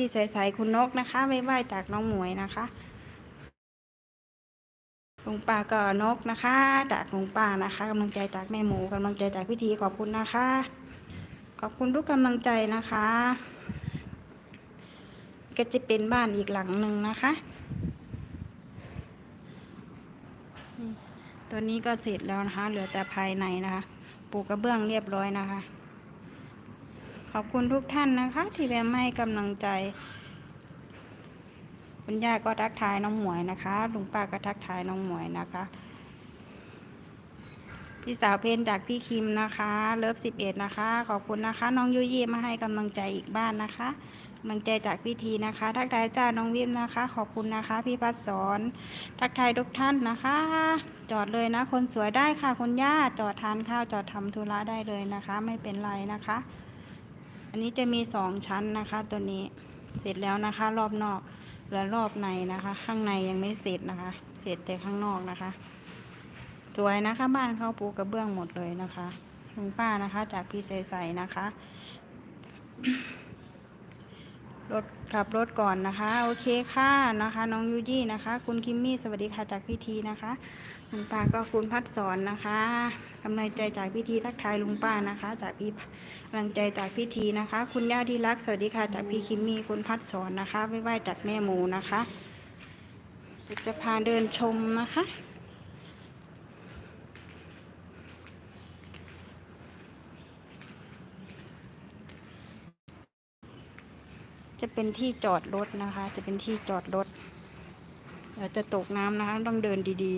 พี่ใสๆคุณนกนะคะไม่ไหวจากน้องหมวยนะคะลุงป้าก็นกนะคะจากลุงป้านะคะกำลังใจจากแม่หมูกำลังใจจากพิธีขอบคุณนะคะ ขอบคุณทุกกำลังใจนะคะ ก็จะเป็นบ้านอีกหลังหนึ่งนะคะตัวนี้ก็เสร็จแล้วนะคะ เหลือแต่ภายในนะคะ ปูกระเบื้องเรียบร้อยนะคะ ขอบคุณทุกท่านนะคะ ที่แวะมาให้กำลังใจ คุณย่าก็ทักทายน้องหมวยนะคะลุงป้าก็ทักทายน้องหมวยนะคะ พี่สาวเพนจากพี่คิมนะคะ เลิฟสิบเอ็ดนะคะ ขอบคุณนะคะ น้องยุยี่มาให้กำลังใจอีกบ้านนะคะกำลังใจจากพี่ทีนะคะ ทักทายจ้าน้องวิมนะคะ ขอบคุณนะคะ พี่พัดสอน ทักทายทุกท่านนะคะ จอดเลยนะ คนสวยได้ค่ะคุณย่าจอดทานข้าวจอดทำธุระได้เลยนะคะ ไม่เป็นไรนะคะ อันนี้จะมีสองชั้นนะคะ ตัวนี้เสร็จแล้วนะคะ รอบนอกเหลือรอบในนะคะ ข้างในยังไม่เสร็จนะคะ เสร็จแต่ข้างนอกนะคะ สวยนะคะ บ้านเขาปูกระเบื้องหมดเลยนะคะคุณป้านะคะ จากพี่ใสๆนะคะ รถขับรถก่อนนะคะ โอเคค่ะนะคะ น้องยูยี่นะคะ คุณคิมมี่สวัสดีค่ะจากพิธีนะคะลุงป้าก็คุณพัดสอนนะคะกำลังใจจากพิธีทักทายลุงป้านะคะ จากพี่กำลังใจจากพิธีนะคะ คุณย่าที่รักสวัสดีค่ะจากพี่คิมมี่คุณพัดสอนนะคะไม่ไหวจากแม่หมูนะคะจะพาเดินชมนะคะ จะเป็นที่จอดรถนะคะ จะเป็นที่จอดรถเดี๋ยวจะตกน้ำนะคะ ต้องเดินดี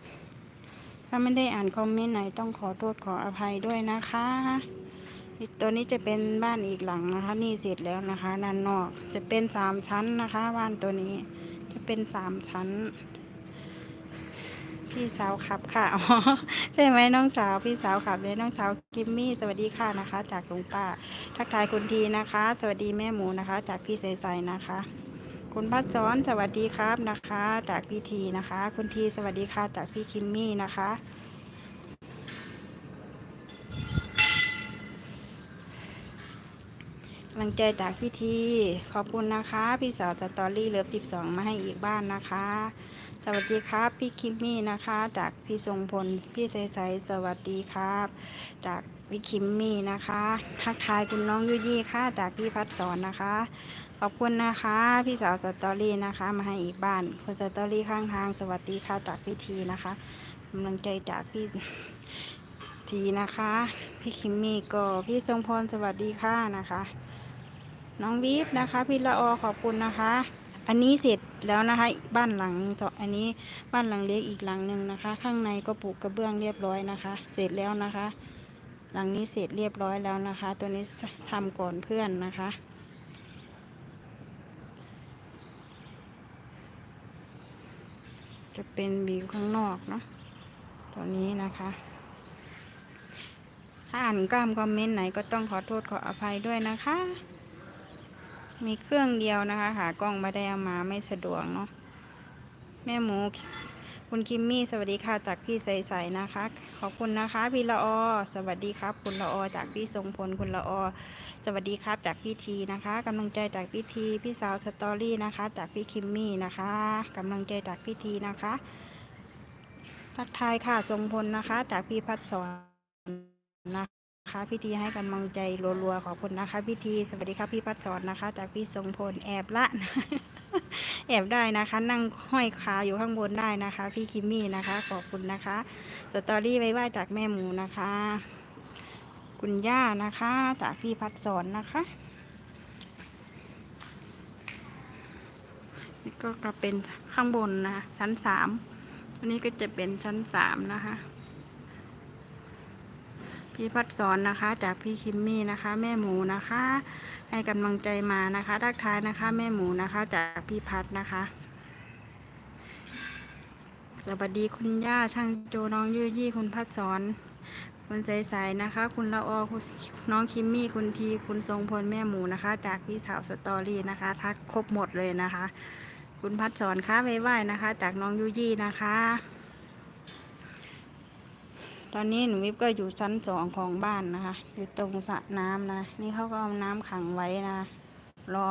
ๆ ถ้าไม่ได้อ่านคอมเมนต์ไหนต้องขอโทษขออภัยด้วยนะคะตัวนี้จะเป็นบ้านอีกหลังนะคะ นี่เสร็จแล้วนะคะด้านนอกจะเป็นสามชั้นนะคะ บ้านตัวนี้จะเป็นสามชั้น พี่สาวขับค่ะอ๋อใช่ไหมน้องสาวพี่สาวขับเลยน้องสาวกิมมี่สวัสดีค่ะนะคะ จากลุงป้า ทักทายคุณทีนะคะ สวัสดีแม่หมูนะคะ จากพี่ใสๆนะคะ คุณพัชซ้อนสวัสดีครับนะคะ จากพี่ทีนะคะ คุณทีสวัสดีค่ะจากพี่คิมมี่นะคะกำ ลังใจจากพี่ทีขอบคุณนะคะ พี่สาวสตอรี่เลิฟ12มาให้อีกบ้านนะคะ สวัสดีครับ พี่คิมมี่นะคะ จากพี่ทรงพล พี่ใสๆสวัสดีครับ จากพี่คิมมี่นะคะทักทายคุณน้องยุยี่ค่ะ จากพี่พัดสอนนะคะ ขอบคุณนะคะ พี่สาวสตอรี่นะคะ มาให้อีกบ้านคุณสตอรี่ข้างทาง สวัสดีค่ะจากพี่ทีนะคะกำลังใจจากพี่ทีนะคะ พี่คิมมี่ก็พี่ทรงพลสวัสดีค่ะนะคะ น้องบีบนะคะพี่ละออขอบคุณนะคะ อันนี้เสร็จแล้วนะคะ บ้านหลังต่ออันนี้บ้านหลังเล็กอีกหลังหนึ่งนะคะ ข้างในก็ปลูกกระเบื้องเรียบร้อยนะคะ เสร็จแล้วนะคะ หลังนี้เสร็จเรียบร้อยแล้วนะคะ ตัวนี้ทำก่อนเพื่อนนะคะจะเป็นวิวข้างนอกเนาะตัวนี้นะคะ ถ้าอ่านกล้ามคอมเมนต์ไหนก็ต้องขอโทษขออภัยด้วยนะคะ มีเครื่องเดียวนะคะ หากล้องไม่ได้เอามาไม่สะดวกเนาะแม่หมู คุณคิมมี่ สวัสดีค่ะจากพี่ใสๆนะคะ ขอบคุณนะคะ พี่ละออสวัสดีครับ คุณละออจากพี่ทรงพลคุณละออสวัสดีครับจากพี่ทีนะคะกำลังใจจากพี่ทีพี่สาวสตอรี่นะคะ จากพี่คิมมี่นะคะกำลังใจจากพี่ทีนะคะทักทายค่ะทรงพลนะคะ จากพี่พัดสอนนะคะ พี่ทีให้กำลังใจรัวๆขอบคุณนะคะพี่ทีสวัสดีครับพี่พัดสอนนะคะ จากพี่ทรงพลแอบละแอบได้นะคะ นั่งห้อยขาอยู่ข้างบนได้นะคะ พี่คิมมี่นะคะ ขอบคุณนะคะสตอรี่ไว้ว่าจากแม่หมูนะคะ คุณย่านะคะ จากพี่พัดสอนนะคะนี่ก็กลับเป็นข้างบนนะคะชั้นสามอันนี้ก็จะเป็นชั้นสามนะคะ พี่พัดสอนนะคะ จากพี่คิมมี่นะคะ แม่หมูนะคะ ให้กำลังใจมานะคะทักทายนะคะ แม่หมูนะคะ จากพี่พัดนะคะ สวัสดีคุณย่าช่างโจน้องยุยี่คุณพัดสอนคุณใสๆนะคะ คุณละออคุณน้องคิมมี่ คุณที คุณทรงพล แม่หมูนะคะ จากพี่สาวสตอรี่นะคะ ทักครบหมดเลยนะคะ คุณพัดสอนค่ะไว้ไหวนะคะ จากน้องยุยี่นะคะ ตอนนี้หนูวิบก็อยู่ชั้นสองของบ้านนะคะ อยู่ตรงสระน้ำนะ นี่เขาก็เอาน้ำขังไว้นะ รอ